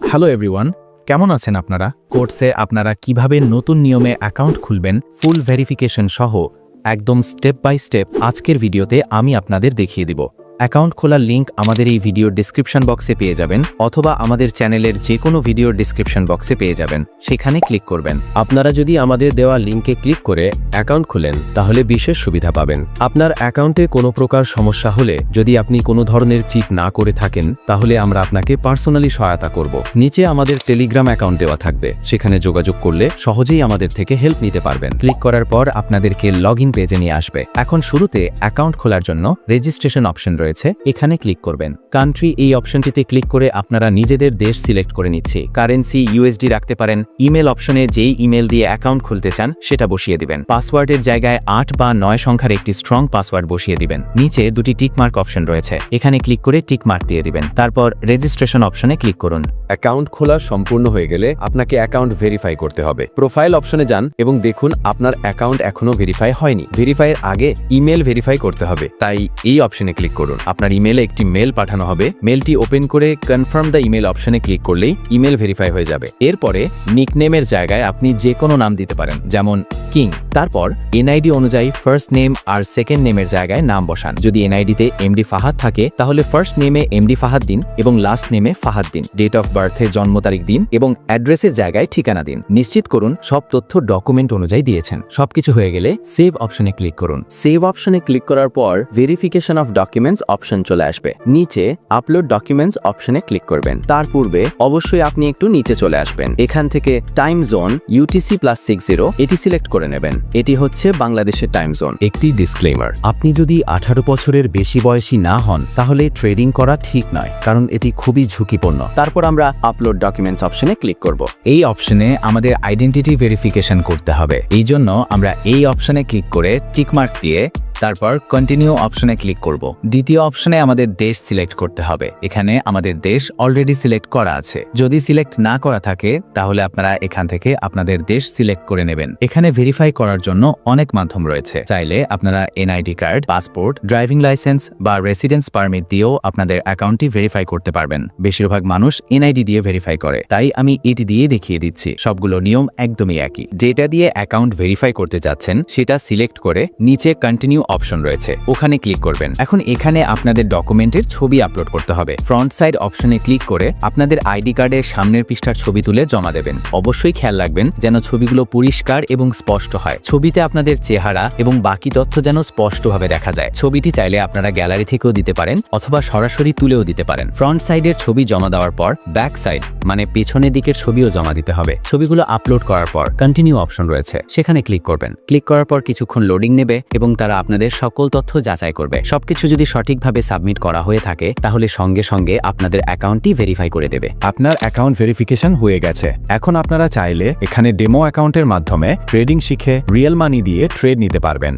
Hello everyone কেমন আছেন আপনারা? কোর্সে আপনারা কীভাবে নতুন নিয়মে অ্যাকাউন্ট খুলবেন? ফুল ভেরিফিকেশন সহ একদম স্টেপ বাই স্টেপ আজকের ভিডিওতে আমি আপনাদের দেখিয়ে দিব। অ্যাকাউন্ট খোলার লিঙ্ক আমাদের এই ভিডিওর ডিসক্রিপশন বক্সে পেয়ে যাবেন অথবা আমাদের চ্যানেলের যে কোনো ভিডিওর ডিসক্রিপশন বক্সে পেয়ে যাবেন। সেখানে ক্লিক করবেন। আপনারা যদি আমাদের দেওয়া লিঙ্কে ক্লিক করে অ্যাকাউন্ট খুলেন তাহলে বিশেষ সুবিধা পাবেন। আপনার অ্যাকাউন্টে কোনো প্রকার সমস্যা হলে যদি আপনি কোনো ধরনের চিট না করে থাকেন তাহলে আমরা আপনাকে পার্সোনালি সহায়তা করব। নিচে আমাদের টেলিগ্রাম অ্যাকাউন্ট দেওয়া থাকবে। সেখানে যোগাযোগ করলে সহজেই আমাদের থেকে হেল্প নিতে পারবেন। ক্লিক করার পর আপনাদেরকে লগ ইন পেজে নিয়ে আসবে। এখন শুরুতে অ্যাকাউন্ট খোলার জন্য রেজিস্ট্রেশন অপশন রয়েছে। এখানে ক্লিক করবেন। কান্ট্রি এই অপশনটিতে ক্লিক করে আপনারা নিজেদের দেশ সিলেক্ট করে নিচ্ছে। কারেন্সি ইউএসডি রাখতে পারেন। ইমেল অপশনে যেই ইমেল দিয়ে অ্যাকাউন্ট খুলতে চান, সেটা বসিয়ে দিবেন। পাসওয়ার্ডের জায়গায় আট বা নয় সংখ্যার একটি স্ট্রং পাসওয়ার্ড বসিয়ে দিবেন। নিচে দুটি টিক মার্ক অপশন রয়েছে। এখানে ক্লিক করে টিক মার্ক দিয়ে দিবেন। তারপর রেজিস্ট্রেশন অপশনে ক্লিক করুন। অ্যাকাউন্ট খোলা সম্পূর্ণ হয়ে গেলে আপনাকে অ্যাকাউন্ট ভেরিফাই করতে হবে। প্রোফাইল অপশনে যান এবং দেখুন আপনার অ্যাকাউন্ট এখনও ভেরিফাই হয়নি। ভেরিফাইয়ের আগে ইমেল ভেরিফাই করতে হবে। তাই এই অপশনে ক্লিক করুন। আপনার ইমেলে একটি মেল পাঠানো হবে। মেলটি ওপেন করে কনফার্ম দ্য ইমেল অপশনে ক্লিক করলেই ইমেল ভেরিফাই হয়ে যাবে। এরপরে নিকনেমের জায়গায় আপনি যে কোনো নাম দিতে পারেন, যেমন কিং। তারপর এনআইডি অনুযায়ী ফার্স্ট নেম আর সেকেন্ড নেমের জায়গায় নাম বসান। যদি এনআইডিতে এমডি ফাহাদ থাকে, তাহলে ফার্স্ট নেমে এমডি ফাহাদ দিন এবং লাস্ট নেমে ফাহাদ দিন। ডেট অফ বার্থের জন্ম তারিখ দিন এবং অ্যাড্রেসের জায়গায় ঠিকানা দিন। নিশ্চিত করুন, সব তথ্য ডকুমেন্ট অনুযায়ী দিয়েছেন। সবকিছু হয়ে গেলে সেভ অপশনে ক্লিক করুন। সেভ অপশনে ক্লিক করার পর ভেরিফিকেশন অফ ডকুমেন্টস অপশন চলে আসবে। নিচে আপলোড ডকুমেন্টস অপশনে ক্লিক করবেন। তার পূর্বে অবশ্যই আপনি একটু নিচে চলে আসবেন। এখান থেকে time zone UTC plus six zero এটি সিলেক্ট করে নেবেন। এটি হচ্ছে বাংলাদেশের টাইম জোন একটি ডিসক্লেমার আপনি যদি আঠারো বছরের বেশি বয়সী না হন তাহলে ট্রেডিং করা ঠিক নয় কারণ এটি খুবই ঝুঁকিপূর্ণ। তারপর আমরা আপলোড ডকুমেন্টস অপশনে ক্লিক করব। এই অপশনে আমাদের আইডেন্টিটি ভেরিফিকেশন করতে হবে। এই জন্য আমরা এই অপশনে ক্লিক করে টিকমার্ক দিয়ে তারপর কন্টিনিউ অপশনে ক্লিক করব। দ্বিতীয় অপশনে আমাদের দেশ সিলেক্ট করতে হবে। এখানে আমাদের দেশ অলরেডি সিলেক্ট করা আছে। যদি সিলেক্ট না করা থাকে, তাহলে আপনারা এখান থেকে আপনাদের দেশ সিলেক্ট করে নেবেন। এখানে ভেরিফাই করার জন্য অনেক মাধ্যম রয়েছে। চাইলে আপনারা NID card passport driving licence বা রেসিডেন্স পারমিট দিয়েও আপনাদের অ্যাকাউন্টটি ভেরিফাই করতে পারবেন। বেশিরভাগ মানুষ এনআইডি দিয়ে ভেরিফাই করে। তাই আমি এটি দিয়ে দেখিয়ে দিচ্ছি। সবগুলো নিয়ম একদমই একই। যেটা দিয়ে অ্যাকাউন্ট ভেরিফাই করতে যাচ্ছেন, সেটা সিলেক্ট করে নিচে কন্টিনিউ অপশন রয়েছে। ওখানে ক্লিক করবেন। এখন এখানে আপনাদের ডকুমেন্টের ছবি আপলোড করতে হবে। ফ্রন্ট সাইড অপশনে ক্লিক করে আপনাদের আইডি কার্ডের সামনের পৃষ্ঠার ছবি তুলে জমা দেবেন। অবশ্যই খেয়াল রাখবেন যেন ছবিগুলো পরিষ্কার এবং স্পষ্ট হয়। ছবিতে আপনাদের চেহারা এবং বাকি তথ্য যেন স্পষ্টভাবে দেখা যায়। ছবিটি চাইলে আপনারা গ্যালারি থেকেও দিতে পারেন অথবা সরাসরি তুলেও দিতে পারেন। ফ্রন্ট সাইডের ছবি জমা দেওয়ার পর ব্যাক সাইড মানে পেছনের দিকের ছবিও জমা দিতে হবে। ছবিগুলো আপলোড করার পর কন্টিনিউ অপশন রয়েছে। সেখানে ক্লিক করবেন। ক্লিক করার পর কিছুক্ষণ লোডিং নেবে এবং তারা আপনাদের সকল তথ্য যাচাই করবে। সবকিছু যদি সঠিকভাবে সাবমিট করা হয়ে থাকে, তাহলে সঙ্গে সঙ্গে আপনাদের অ্যাকাউন্টটি ভেরিফাই করে দেবে। আপনার অ্যাকাউন্ট ভেরিফিকেশন হয়ে গেছে। এখন আপনারা চাইলে এখানে ডেমো অ্যাকাউন্টের মাধ্যমে ট্রেডিং শিখে রিয়েল মানি দিয়ে ট্রেড নিতে পারবেন।